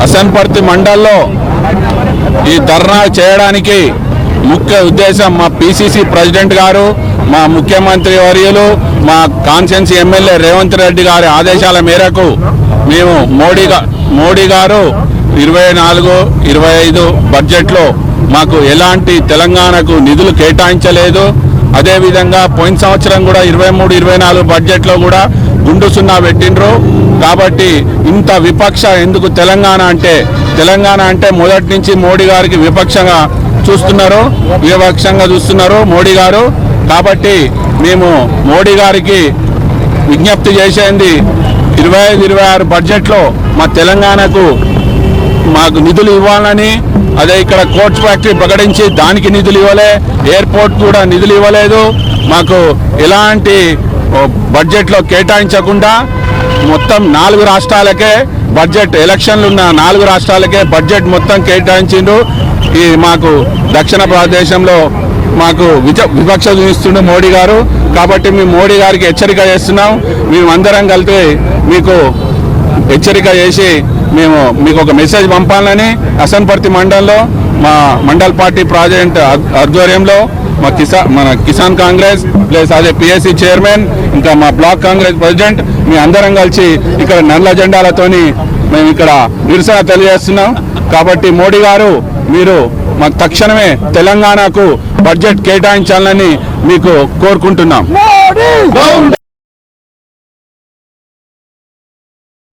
హసన్పర్తి మండల్లో ఈ ధర్నా చేయడానికి ముఖ్య ఉద్దేశం మా పిసిసి ప్రెసిడెంట్ గారు మా ముఖ్యమంత్రి వర్యులు మా కాన్సెన్స్ ఎమ్మెల్యే రేవంత్ రెడ్డి గారి ఆదేశాల మేరకు మేము మోడీ మోడీ గారు ఇరవై నాలుగు ఇరవై ఐదు బడ్జెట్లో మాకు ఎలాంటి తెలంగాణకు నిధులు కేటాయించలేదు. అదేవిధంగా పోయిన సంవత్సరం కూడా ఇరవై మూడు ఇరవై నాలుగు బడ్జెట్లో కూడా గుండు సున్నా పెట్టిండ్రు. కాబట్టి ఇంత విపక్ష ఎందుకు తెలంగాణ అంటే తెలంగాణ అంటే మొదటి నుంచి మోడీ గారికి విపక్షంగా చూస్తున్నారు విపక్షంగా చూస్తున్నారు మోడీ గారు. కాబట్టి మేము మోడీ గారికి విజ్ఞప్తి చేసేది ఇరవై ఐదు ఇరవై ఆరు బడ్జెట్లో మా తెలంగాణకు మాకు నిధులు ఇవ్వాలని అదే ఇక్కడ కోచ్ ఫ్యాక్టరీ ప్రకటించి దానికి నిధులు ఇవ్వలే ఎయిర్పోర్ట్ కూడా నిధులు ఇవ్వలేదు. మాకు ఎలాంటి బడ్జెట్లో కేటాయించకుండా మొత్తం నాలుగు రాష్ట్రాలకే బడ్జెట్ ఎలక్షన్లు ఉన్న నాలుగు రాష్ట్రాలకే బడ్జెట్ మొత్తం కేటాయించిండు. ఈ మాకు దక్షిణ భారతదేశంలో మాకు విచ వివక్ష చూపిస్తుండే మోడీ గారు. కాబట్టి మేము మోడీ గారికి హెచ్చరిక చేస్తున్నాం. మేమందరం కలిపి మీకు హెచ్చరిక చేసి మేము మీకు ఒక మెసేజ్ పంపాలని అసంపర్తి మండలంలో మా మండల్ పార్టీ ప్రాజెక్ట్ ఆధ్వర్యంలో మా కిసా మన కిసాన్ కాంగ్రెస్ ప్లస్ అదే పిఎస్సి చైర్మన్ ఇంకా మా బ్లాక్ కాంగ్రెస్ ప్రెసిడెంట్ మీ అందరం కలిసి ఇక్కడ నల్ల జెండాలతోని మేము ఇక్కడ నిరసన తెలియజేస్తున్నాం. కాబట్టి మోడీ గారు మీరు మాకు తక్షణమే తెలంగాణకు బడ్జెట్ కేటాయించాలని మీకు కోరుకుంటున్నాం.